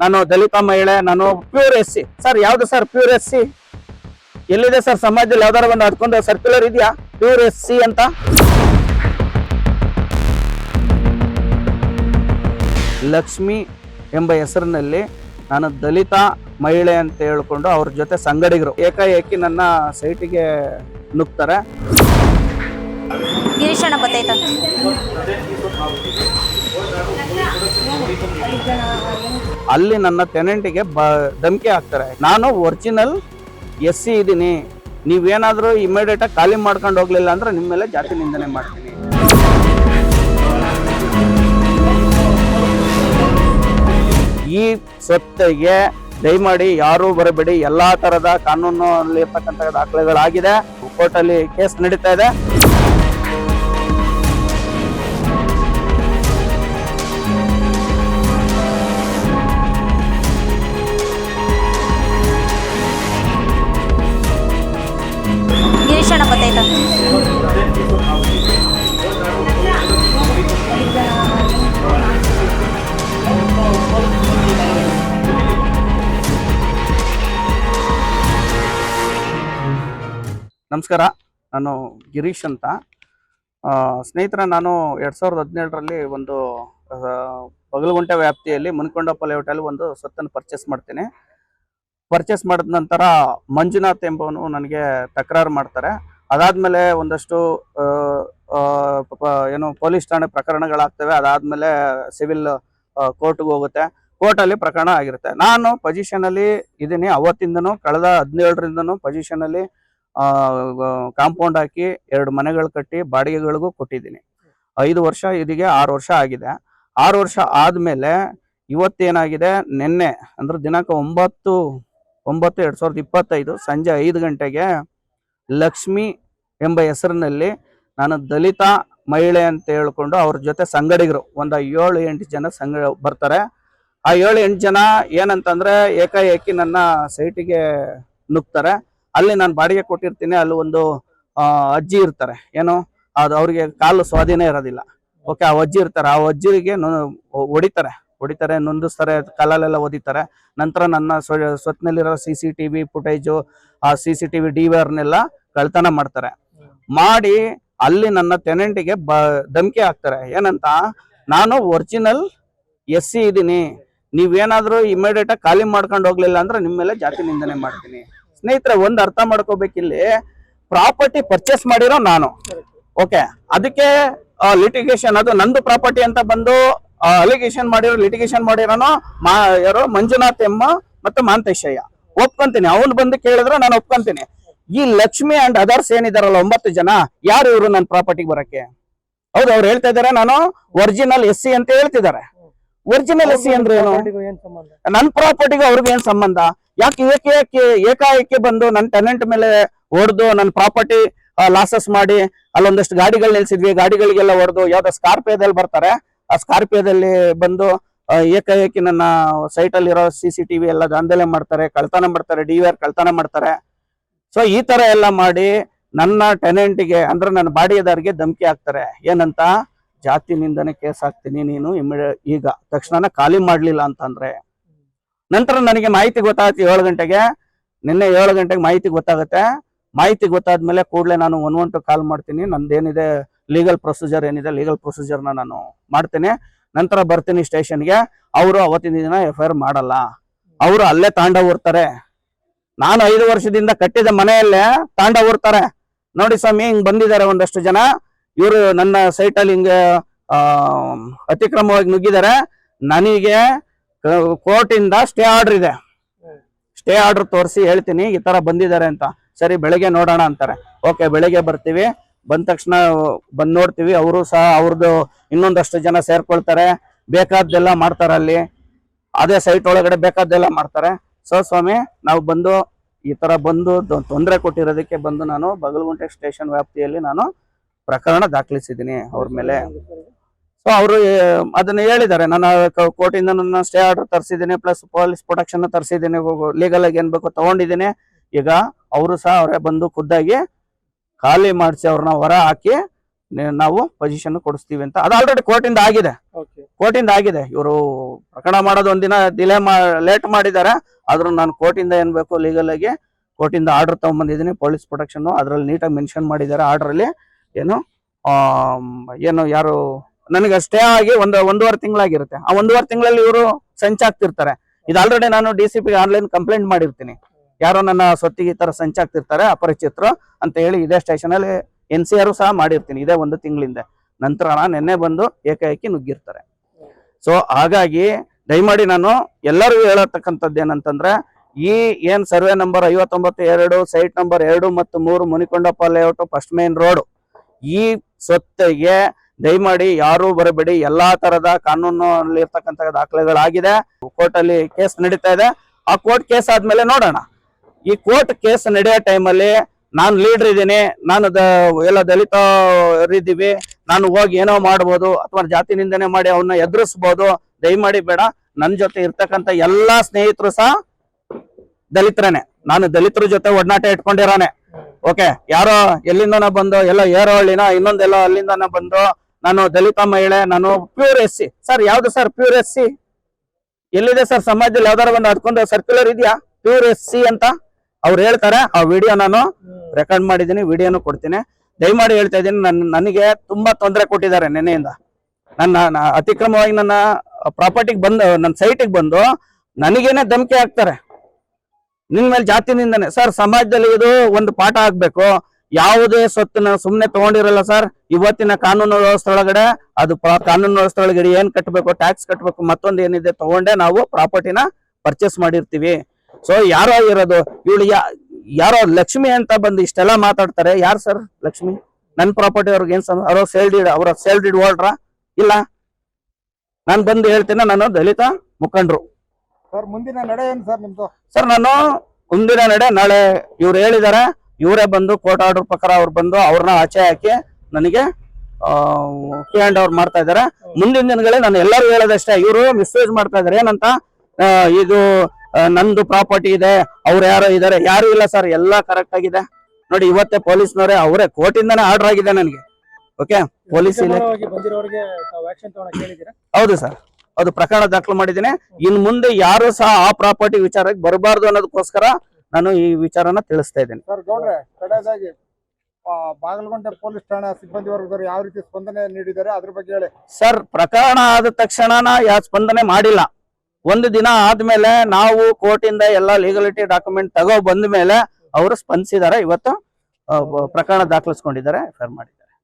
ನಾನು ದಲಿತ ಮಹಿಳೆ, ನಾನು ಪ್ಯೂರ್ ಎಸ್ ಸಿ ಸರ್, ಯಾವ್ದು ಸರ್ ಪ್ಯೂರ್ ಎಸ್ ಸಿ ಎಲ್ಲಿದೆ ಸರ್ ಸಮಾಜದಲ್ಲಿ ಯಾವ್ದಾರ ಒಂದು ಹತ್ಕೊಂಡು ಸರ್ಕ್ಯುಲರ್ ಇದೆಯಾ? ಪ್ಯೂರ್ ಎಸ್ ಸಿ ಅಂತ? ಲಕ್ಷ್ಮಿ ಎಂಬ ಹೆಸರಿನಲ್ಲಿ ನಾನು ದಲಿತ ಮಹಿಳೆ ಅಂತ ಹೇಳ್ಕೊಂಡು ಅವ್ರ ಜೊತೆ ಸಂಗಡಿಗರು. ಏಕಾಏಕಿ ನನ್ನ ಸೈಟಿಗೆ ನುಗ್ತಾರೆ. ಗಿರೀಶಣ್ಣ ಅಲ್ಲಿ ನನ್ನ ಟೆನೆಂಟಿಗೆ ಬ, ಧಮಕಿ ಹಾಕ್ತಾರೆ. ನಾನು ಒರಿಜಿನಲ್ ಎಸ್ ಸಿ ಇದ್ದೀನಿ. ನೀವೇನಾದರೂ ಇಮಿಡಿಯೇಟ್ ಆಗಿ ಖಾಲಿ ಮಾಡ್ಕೊಂಡು ಹೋಗ್ಲಿಲ್ಲ ಅಂದರೆ ನಿಮ್ಮ ಮೇಲೆ ಜಾತಿ ನಿಂದನೆ ಮಾಡ್ತೀನಿ. ಈ ಸ್ವತ್ತಿಗೆ ದಯಮಾಡಿ ಯಾರೂ ಬರಬೇಡಿ. ಎಲ್ಲ ಥರದ ಕಾನೂನಲ್ಲಿ ಇರ್ತಕ್ಕಂಥ ದಾಖಲೆಗಳಾಗಿದೆ. ಕೋರ್ಟಲ್ಲಿ ಕೇಸ್ ನಡೀತಾ ಇದೆ. ನಮಸ್ಕಾರ, ನಾನು ಗಿರೀಶ್ ಅಂತ. ಸ್ನೇಹಿತರ, ನಾನು ಎರಡು ಸಾವಿರದ ಹದಿನೇಳರಲ್ಲಿ ಒಂದು ಬಗಲಗುಂಟೆ ವ್ಯಾಪ್ತಿಯಲ್ಲಿ ಮುನ್ಕೊಂಡಪ್ಪ ಲೇಔಟಲ್ಲಿ ಒಂದು ಸ್ವತ್ತನ್ನು ಪರ್ಚೇಸ್ ಮಾಡ್ತೀನಿ. ಪರ್ಚೇಸ್ ಮಾಡಿದ ನಂತರ ಮಂಜುನಾಥ್ ಎಂಬವನು ನನಗೆ ತಕರಾರು ಮಾಡ್ತಾರೆ. ಅದಾದಮೇಲೆ ಒಂದಷ್ಟು ಏನು ಪೊಲೀಸ್ ಠಾಣೆ ಪ್ರಕರಣಗಳಾಗ್ತವೆ. ಅದಾದಮೇಲೆ ಸಿವಿಲ್ ಕೋರ್ಟ್ಗೆ ಹೋಗುತ್ತೆ. ಕೋರ್ಟಲ್ಲಿ ಪ್ರಕರಣ ಆಗಿರುತ್ತೆ. ನಾನು ಪೊಸಿಷನಲ್ಲಿ ಇದ್ದೀನಿ ಅವತ್ತಿಂದನೂ, ಕಳೆದ ಹದಿನೇಳರಿಂದನೂ ಪೊಸಿಷನ್ ಅಲ್ಲಿ ಕಾಂಪೌಂಡ್ ಹಾಕಿ ಎರಡು ಮನೆಗಳು ಕಟ್ಟಿ ಬಾಡಿಗೆಗಳಿಗೂ ಕೊಟ್ಟಿದ್ದೀನಿ. ಐದು ವರ್ಷ ಇದಿಗೆ ಆರು ವರ್ಷ ಆಗಿದೆ. ಆರು ವರ್ಷ ಆದ್ಮೇಲೆ ಇವತ್ತೇನಾಗಿದೆ? ನಿನ್ನೆ, ಅಂದ್ರೆ ದಿನಾಂಕ ಒಂಬತ್ತು ಒಂಬತ್ತು ಎರಡ್ ಸಾವಿರದ ಇಪ್ಪತ್ತೈದು ಸಂಜೆ ಐದು ಗಂಟೆಗೆ ಲಕ್ಷ್ಮಿ ಎಂಬ ಹೆಸರಿನಲ್ಲಿ ನಾನು ದಲಿತ ಮಹಿಳೆ ಅಂತ ಹೇಳ್ಕೊಂಡು ಅವ್ರ ಜೊತೆ ಸಂಗಡಿಗರು, ಒಂದು ಏಳು ಎಂಟು ಜನ ಸಂಗ ಬರ್ತಾರೆ. ಆ ಏಳು ಎಂಟು ಜನ ಏನಂತಂದ್ರೆ ಏಕಾಏಕಿ ನನ್ನ ಸೈಟಿಗೆ ನುಗ್ತಾರೆ. ಅಲ್ಲಿ ನಾನು ಬಾಡಿಗೆ ಕೊಟ್ಟಿರ್ತೀನಿ, ಅಲ್ಲಿ ಒಂದು ಅಜ್ಜಿ ಇರ್ತಾರೆ. ಏನು? ಅದು ಅವ್ರಿಗೆ ಕಾಲು ಸ್ವಾಧೀನ ಇರೋದಿಲ್ಲ. ಓಕೆ ಆ ಅಜ್ಜಿ ಇರ್ತಾರೆ. ಆ ಅಜ್ಜಿಗೆ ಹೊಡಿತಾರೆ. ಹೊಡಿತಾರೆ, ನೊಂದಿಸ್ತಾರೆ, ಕಾಲಲ್ಲೆಲ್ಲ ಓದಿತಾರೆ. ನಂತರ ನನ್ನ ಸ್ವ- ಸ್ವತ್ನಲ್ಲಿರೋ C C T V footage ಆ ಸಿ ಸಿ ಟಿ ವಿ ಡಿ ವಿರ್ನೆಲ್ಲ ಕಳ್ತನ ಮಾಡ್ತಾರೆ. ಮಾಡಿ ಅಲ್ಲಿ ನನ್ನ ಟೆನೆಂಟಿಗೆ ಬ, ಧಮಕಿ ಹಾಕ್ತಾರೆ. ಏನಂತ? ನಾನು ಒರಿಜಿನಲ್ ಎಸ್ ಸಿ ಇದ್ದೀನಿ ನೀವೇನಾದರೂ ಇಮಿಡಿಯೇಟಾಗಿ ಖಾಲಿ ಮಾಡ್ಕೊಂಡು ಹೋಗ್ಲಿಲ್ಲ ಅಂದ್ರೆ ನಿಮ್ಮ ಮೇಲೆ ಜಾತಿ ನಿಂದನೆ ಮಾಡ್ತೀನಿ. ಸ್ನೇಹಿತರೆ, ಒಂದ್ ಅರ್ಥ ಮಾಡ್ಕೋಬೇಕಿಲ್ಲಿ ಪ್ರಾಪರ್ಟಿ ಪರ್ಚೇಸ್ ಮಾಡಿರೋ ನಾನು. ಓಕೆ ಅದಕ್ಕೆ ಲಿಟಿಗೇಷನ್ ಅದು ನಂದು ಪ್ರಾಪರ್ಟಿ ಅಂತ ಬಂದು ಅಲಿಗೇಷನ್ ಮಾಡಿರೋ ಲಿಟಿಗೇಷನ್ ಮಾಡಿರೋನು ಮಾ, ಯಾರೋ? ಮಂಜುನಾಥ್ ಎಮ್ಮ ಮತ್ತು ಮಾಂತೇಶಯ್ಯ. ಒಪ್ಕೊಂತೀನಿ. ಅವ್ನು ಬಂದು ಕೇಳಿದ್ರೆ ನಾನು ಒಪ್ಕೊಂತೀನಿ. ಈ ಲಕ್ಷ್ಮಿ ಅಂಡ್ ಅದರ್ಸ್ ಏನಿದಾರಲ್ಲ, ಒಂಬತ್ತು ಜನ, ಯಾರು ಇವರು ನನ್ನ ಪ್ರಾಪರ್ಟಿಗೆ ಬರಕ್ಕೆ? ಹೌದು, ಅವ್ರು ಹೇಳ್ತಾ ಇದಾರೆ, ನಾನು ಒರಿಜಿನಲ್ ಎಸ್ ಸಿ ಅಂತ ಹೇಳ್ತಿದ್ದಾರೆ. ಒರಿಜಿನಲ್ ಎಸ್ ಸಿ ಅಂದ್ರೆ ಏನು ನನ್ ಪ್ರಾಪರ್ಟಿಗೆ ಅವ್ರಿಗೆ ಏನ್ ಸಂಬಂಧ? ಯಾಕೆ ಏಕೆ ಏಕೆ ಏಕಾಏಕಿ ಬಂದು ನನ್ನ ಟೆನೆಂಟ್ ಮೇಲೆ ಹೊಡೆದು ನನ್ನ ಪ್ರಾಪರ್ಟಿ ಲಾಸಸ್ ಮಾಡಿ ಅಲ್ಲೊಂದಷ್ಟು ಗಾಡಿಗಳು ನಿಲ್ಸಿದ್ವಿ ಗಾಡಿಗಳಿಗೆಲ್ಲ ಹೊಡೆದು ಯಾವ್ದೋ ಸ್ಕಾರ್ಪಿಯೋದಲ್ಲಿ ಬರ್ತಾರೆ. ಆ ಸ್ಕಾರ್ಪಿಯೋದಲ್ಲಿ ಬಂದು ಏಕಾಏಕಿ ನನ್ನ ಸೈಟ್ ಅಲ್ಲಿರೋ ಸಿ ಸಿ ಟಿವಿ ಎಲ್ಲ ದಾಂಧಲೆ ಮಾಡ್ತಾರೆ ಕಳ್ತನ ಮಾಡ್ತಾರೆ ಡಿ ಆರ್ ಕಳ್ತನ ಮಾಡ್ತಾರೆ. ಸೊ ಈ ತರ ಎಲ್ಲ ಮಾಡಿ ನನ್ನ ಟೆನೆಂಟ್ಗೆ ಅಂದ್ರೆ ನನ್ನ ಬಾಡಿಗೆದಾರಿಗೆ ಧಮಕಿ ಹಾಕ್ತಾರೆ. ಏನಂತ? ಜಾತಿ ನಿಂದನೆ ಕೇಸ್ ಹಾಕ್ತೀನಿ ನೀನು ಈಗ ತಕ್ಷಣ ಖಾಲಿ ಮಾಡಲಿಲ್ಲ ಅಂತಂದ್ರೆ, ನಂತರ ನನಗೆ ಮಾಹಿತಿ ಗೊತ್ತಾಗುತ್ತೆ ಏಳು ಗಂಟೆಗೆ, ನಿನ್ನೆ ಏಳು ಗಂಟೆಗೆ ಮಾಹಿತಿ ಗೊತ್ತಾಗುತ್ತೆ. ಮಾಹಿತಿ ಗೊತ್ತಾದ್ಮೇಲೆ ಕೂಡಲೇ ನಾನು ಒನ್ ಒನ್ ಟು ಕಾಲ್ ಮಾಡ್ತೀನಿ. ನಂದೇನಿದೆ ಲೀಗಲ್ ಪ್ರೊಸೀಜರ್ ಏನಿದೆ ಲೀಗಲ್ ಪ್ರೊಸೀಜರ್ನ ನಾನು ಮಾಡ್ತೀನಿ. ನಂತರ ಬರ್ತೀನಿ ಸ್ಟೇಷನ್ಗೆ ಅವರು ಅವತ್ತಿನ ದಿನ ಎಫ್ ಐ ಮಾಡಲ್ಲ. ಅವರು ಅಲ್ಲೇ ತಾಂಡ ಊರ್ತಾರೆ. ನಾನು ಐದು ವರ್ಷದಿಂದ ಕಟ್ಟಿದ ಮನೆಯಲ್ಲೇ ತಾಂಡ ಊರ್ತಾರೆ. ನೋಡಿ ಸ್ವಾಮಿ, ಹಿಂಗೆ ಬಂದಿದ್ದಾರೆ ಒಂದಷ್ಟು ಜನ. ಇವರು ನನ್ನ ಸೈಟಲ್ಲಿ ಹಿಂಗೆ ಹಿಂಗ ಅತಿಕ್ರಮವಾಗಿ ನುಗ್ಗಿದ್ದಾರೆ ನನಗೆ ಕೋರ್ಟ್ ಇಂದ ಸ್ಟೇ ಆರ್ಡರ್ ಇದೆ. ಸ್ಟೇ ಆರ್ಡರ್ ತೋರಿಸಿ ಹೇಳ್ತೀನಿ, ಈ ತರ ಬಂದಿದ್ದಾರೆ ಅಂತ. ಸರಿ, ಬೆಳಗ್ಗೆ ನೋಡೋಣ ಅಂತಾರೆ. ಓಕೆ, ಬೆಳಗ್ಗೆ ಬರ್ತೀವಿ. ಬಂದ ತಕ್ಷಣ ಬಂದು ನೋಡ್ತೀವಿ. ಅವರು ಸಹ ಅವ್ರದ್ದು ಇನ್ನೊಂದಷ್ಟು ಜನ ಸೇರ್ಕೊಳ್ತಾರೆ. ಬೇಕಾದ್ದೆಲ್ಲ ಮಾಡ್ತಾರೆ ಅಲ್ಲಿ. ಅದೇ ಸೈಟ್ ಒಳಗಡೆ ಬೇಕಾದ್ದೆಲ್ಲ ಮಾಡ್ತಾರೆ. ಸೊ, ಸ್ವಾಮಿ, ನಾವು ಬಂದು ಈ ತರ ಬಂದು ತೊಂದರೆ ಕೊಟ್ಟಿರೋದಕ್ಕೆ ಬಂದು ನಾನು ಬಗಲಗುಂಟೆ ಸ್ಟೇಷನ್ ವ್ಯಾಪ್ತಿಯಲ್ಲಿ ನಾನು ಪ್ರಕರಣ ದಾಖಲಿಸಿದ್ದೀನಿ ಅವ್ರ ಮೇಲೆ. ಸೊ ಅವರು ಅದನ್ನ ಹೇಳಿದ್ದಾರೆ. ನಾನು ಕೋರ್ಟಿಂದ ನನ್ನ ಸ್ಟೇ ಆರ್ಡರ್ ತರಿಸಿದ್ದೀನಿ ಪ್ಲಸ್ ಪೊಲೀಸ್ ಪ್ರೊಟೆಕ್ಷನ್ ತರಿಸಿದ್ದೀನಿ ಲೀಗಲ್ ಆಗಿ ಏನ್ ಬೇಕು ತಗೊಂಡಿದ್ದೀನಿ. ಈಗ ಅವರು ಸಹ ಅವರೇ ಬಂದು ಖುದ್ದಾಗಿ ಖಾಲಿ ಮಾಡಿಸಿ ಅವ್ರನ್ನ ಹೊರ ಹಾಕಿ ನಾವು ಪೊಸಿಷನ್ ಕೊಡಿಸ್ತೀವಿ ಅಂತ. ಅದು ಆಲ್ರೆಡಿ ಕೋರ್ಟಿಂದ ಆಗಿದೆ. ಕೋರ್ಟಿಂದ ಆಗಿದೆ. ಇವರು ಪ್ರಕರಣ ಮಾಡೋದು ಒಂದಿನ ಡಿಲೇ ಮಾ ಲೇಟ್ ಮಾಡಿದ್ದಾರೆ. ಆದ್ರೂ ನಾನು ಕೋರ್ಟಿಂದ ಏನ್ ಬೇಕು ಲೀಗಲ್ ಆಗಿ ಕೋರ್ಟಿಂದ ಆರ್ಡರ್ ತಗೊಂಡ್ಬಂದಿದ್ದೀನಿ. ಪೊಲೀಸ್ ಪ್ರೊಟೆಕ್ಷನ್ ಅದ್ರಲ್ಲಿ ನೀಟಾಗಿ ಮೆನ್ಷನ್ ಮಾಡಿದ್ದಾರೆ ಆರ್ಡರ್ ಅಲ್ಲಿ. ಏನು? ಏನು ಯಾರು? ನನಗೆ ಸ್ಟೇ ಆಗಿ ಒಂದು, ಒಂದೂವರೆ ತಿಂಗಳಾಗಿರುತ್ತೆ. ಆ ಒಂದೂವರೆ ತಿಂಗಳಲ್ಲಿ ಇವರು ಸಂಚಾಗ್ತಿರ್ತಾರೆ ಇದು ಆಲ್ರೆಡಿ ನಾನು D C P online complaint ಮಾಡಿರ್ತೀನಿ. ಯಾರೋ ನನ್ನ ಸ್ವತ್ತಿಗೆ ಈ ತರ ಸಂಚಾಗ್ತಿರ್ತಾರೆ ಅಪರಿಚಿತರು ಅಂತ ಹೇಳಿ ಇದೇ ಸ್ಟೇಷನ್ ಅಲ್ಲಿ ಎನ್ ಸಿ ಆರು ಸಹ ಮಾಡಿರ್ತೀನಿ, ಇದೇ ಒಂದು ತಿಂಗಳಿಂದ. ನಂತರ ನಿನ್ನೆ ಬಂದು ಏಕಾಏಕಿ ನುಗ್ಗಿರ್ತಾರೆ. ಸೊ ಹಾಗಾಗಿ ದಯಮಾಡಿ ನಾನು ಎಲ್ಲರಿಗೂ ಹೇಳತಕ್ಕಂಥದ್ದು ಏನಂತಂದ್ರೆ ಈ ಏನ್ ಸರ್ವೆ ನಂಬರ್ ಐವತ್ತೊಂಬತ್ತು ಎರಡು ಸೈಟ್ ನಂಬರ್ ಎರಡು ಮತ್ತು ಮೂರು Munikondappa layout first main road ಈ ಸ್ವತ್ತಿಗೆ ದಯಮಾಡಿ ಯಾರು ಬರಬೇಡಿ. ಎಲ್ಲಾ ತರದ ಕಾನೂನಲ್ಲಿ ಇರ್ತಕ್ಕಂತ ದಾಖಲೆಗಳಾಗಿದೆ. ಕೋರ್ಟ್ ಅಲ್ಲಿ ಕೇಸ್ ನಡೀತಾ ಇದೆ. ಆ ಕೋರ್ಟ್ ಕೇಸ್ ಆದ್ಮೇಲೆ ನೋಡೋಣ. ಈ ಕೋರ್ಟ್ ಕೇಸ್ ನಡೆಯೋ ಟೈಮಲ್ಲಿ ನಾನು ಲೀಡರ್ ಇದ್ದೀನಿ. ನಾನು ಎಲ್ಲ ದಲಿತ ಇದ್ದೀವಿ ನಾನು ಹೋಗಿ ಏನೋ ಮಾಡ್ಬೋದು ಅಥವಾ ಜಾತಿ ನಿಂದನೆ ಮಾಡಿ ಅವನ್ನ ಎದುರಿಸ್ಬೋದು. ದಯಮಾಡಿ ಬೇಡ. ನನ್ನ ಜೊತೆ ಇರ್ತಕ್ಕಂಥ ಎಲ್ಲಾ ಸ್ನೇಹಿತರು ಸಹ ದಲಿತರೇನೆ. ನಾನು ದಲಿತರ ಜೊತೆ ಒಡನಾಟ ಇಟ್ಕೊಂಡಿರೋನೆ. ಓಕೆ, ಯಾರೋ ಎಲ್ಲಿಂದನ ಬಂದು, ಎಲ್ಲ ಏರೋಹಳ್ಳಿನ, ಇನ್ನೊಂದೆಲ್ಲ ಅಲ್ಲಿಂದನ ಬಂದು, ನಾನು ದಲಿತ ಮಹಿಳೆ, ನಾನು ಪ್ಯೂರ್ ಎಸ್ ಸಿ ಸರ್, ಯಾವ್ದು ಸರ್ ಪ್ಯೂರ್ ಎಸ್ ಸಿ ಎಲ್ಲಿದೆ ಸರ್ ಸಮಾಜದಲ್ಲಿ ಯಾವ್ದಾರ ಒಂದು ಅದಕ್ಕೊಂದು ಸರ್ಕ್ಯುಲರ್ ಇದೆಯಾ? ಪ್ಯೂರ್ ಎಸ್ ಸಿ ಅಂತ? ಅವ್ರು ಹೇಳ್ತಾರೆ, ಆ ವಿಡಿಯೋ ನಾನು ರೆಕಾರ್ಡ್ ಮಾಡಿದ್ದೀನಿ ವಿಡಿಯೋನು ಕೊಡ್ತೀನಿ. ದಯಮಾಡಿ ಹೇಳ್ತಾ ಇದ್ದೀನಿ ನನ್ನ ನನಗೆ ತುಂಬಾ ತೊಂದರೆ ಕೊಟ್ಟಿದ್ದಾರೆ ನೆನೆಯಿಂದ ನನ್ನ ಅತಿಕ್ರಮವಾಗಿ ನನ್ನ ಪ್ರಾಪರ್ಟಿಗೆ ಬಂದು, ನನ್ನ ಸೈಟಿಗೆ ಬಂದು, ನನಗೇನೆ ಧಮಕಿ ಹಾಕ್ತಾರೆ. ನಿನ್ ಮೇಲೆ ಜಾತಿ ನಿಂದನೆ ಸರ್ ಸಮಾಜದಲ್ಲಿ ಇದು ಒಂದು ಪಾಠ ಆಗ್ಬೇಕು ಯಾವುದೇ ಸ್ವತ್ತಿನ ಸುಮ್ನೆ ತಗೊಂಡಿರಲ್ಲ ಸರ್ ಇವತ್ತಿನ ಕಾನೂನು ವ್ಯವಸ್ಥೆ ಒಳಗಡೆ, ಅದು ಕಾನೂನು ವ್ಯವಸ್ಥೆ ಒಳಗಡೆ ಏನ್ ಕಟ್ಟಬೇಕು ಟ್ಯಾಕ್ಸ್ ಕಟ್ಟಬೇಕು ಮತ್ತೊಂದು ಏನಿದೆ ತಗೊಂಡೆ ನಾವು ಪ್ರಾಪರ್ಟಿನ ಪರ್ಚೇಸ್ ಮಾಡಿರ್ತೀವಿ. ಸೊ ಯಾರೋ ಇರೋದು, ಇವಳು ಯಾರೋ ಲಕ್ಷ್ಮಿ ಅಂತ ಬಂದು ಇಷ್ಟೆಲ್ಲ ಮಾತಾಡ್ತಾರೆ. ಯಾರು ಸರ್ ಲಕ್ಷ್ಮಿ? ನನ್ನ ಪ್ರಾಪರ್ಟಿ ಅವ್ರಿಗೆ ಏನ್ ಸಮ ಅವ್ರ ಸೇಲ್ ಡೀಡ್ ಅವರ ಸೇಲ್ ಡೀಡ್ ಹೋಲ್ಡ್ರ ಇಲ್ಲ? ನಾನು ಬಂದು ಹೇಳ್ತೇನೆ, ನಾನು ದಲಿತ ಮುಖಂಡ್ರು. ಸರ್ ಮುಂದಿನ ನಡೆ ಏನು ಸರ್ ನಿಮ್ದು? ಸರ್ ನಾನು ಮುಂದಿನ ನಡೆ ನಾಳೆ ಇವ್ರು ಹೇಳಿದ್ದಾರೆ ಇವರೇ ಬಂದು ಕೋರ್ಟ್ ಆರ್ಡರ್ ಪ್ರಕಾರ ಅವ್ರು ಬಂದು ಅವ್ರನ್ನ ಆಚೆ ಹಾಕಿ ನನಗೆ ಹ್ಯಾಂಡ್ ಓವರ್ ಮಾಡ್ತಾ ಇದ್ದಾರೆ. ಮುಂದಿನ ದಿನಗಳಲ್ಲಿ ನಾನು ಎಲ್ಲರೂ ಹೇಳೋದಷ್ಟೇ ಇವರು ಮಿಸ್ಯೂಸ್ ಮಾಡ್ತಾ ಇದ್ದಾರೆ. ಏನಂತ ಇದು ನಂದು ಪ್ರಾಪರ್ಟಿ ಇದೆ ಅವ್ರು ಯಾರೋ ಇದ್ದಾರೆ ಯಾರು ಇಲ್ಲ ಸರ್ ಎಲ್ಲ ಕರೆಕ್ಟ್ ಆಗಿದೆ. ನೋಡಿ ಇವತ್ತೇ ಪೊಲೀಸ್ನವರೇ ಅವರೇ ಕೋರ್ಟಿಂದನೇ ಆರ್ಡರ್ ಆಗಿದೆ ನನಗೆ. ಓಕೆ ಪೊಲೀಸ್ ಹೌದು ಸರ್. ಅದು ಪ್ರಕರಣ ದಾಖಲು ಮಾಡಿದ್ದೇನೆ. ಇನ್ ಮುಂದೆ ಯಾರು ಸಹ ಆ ಪ್ರಾಪರ್ಟಿ ವಿಚಾರಕ್ಕೆ ಬರಬಾರ್ದು ಅನ್ನೋದಕ್ಕೋಸ್ಕರ ನಾನು ಈ ವಿಚಾರನ ತಿಳಿಸ್ತಾ ಇದ್ದೇನೆ. ಸರ್ ಗೌಡ್ರೆ ಕಡೆಯದಾಗಿ ಬಾಗಲಗುಂಟೆ ಪೊಲೀಸ್ ಠಾಣಾ ಸಿಬ್ಬಂದಿ ವರ್ಗದವರು ಯಾವ ರೀತಿ ಸ್ಪಂದನೆ ನೀಡಿದ್ದಾರೆ? ಅದ್ರ ಬಗ್ಗೆ ಹೇಳಿ. ಸರ್ ಪ್ರಕರಣ ಆದ ತಕ್ಷಣ ಯಾ ಸ್ಪಂದನೆ ಮಾಡಿಲ್ಲ. ಒಂದು ದಿನ ಆದ್ಮೇಲೆ ನಾವು ಕೋರ್ಟಿಂದ ಎಲ್ಲ ಲೀಗಲಿಟಿ ಡಾಕ್ಯುಮೆಂಟ್ ತಗೋ ಬಂದ ಮೇಲೆ ಅವರು ಸ್ಪಂದಿಸಿದ್ದಾರೆ ಇವತ್ತು ಪ್ರಕರಣ ದಾಖಲಿಸ್ಕೊಂಡಿದ್ದಾರೆ. ಎಫ್ ಮಾಡಿ.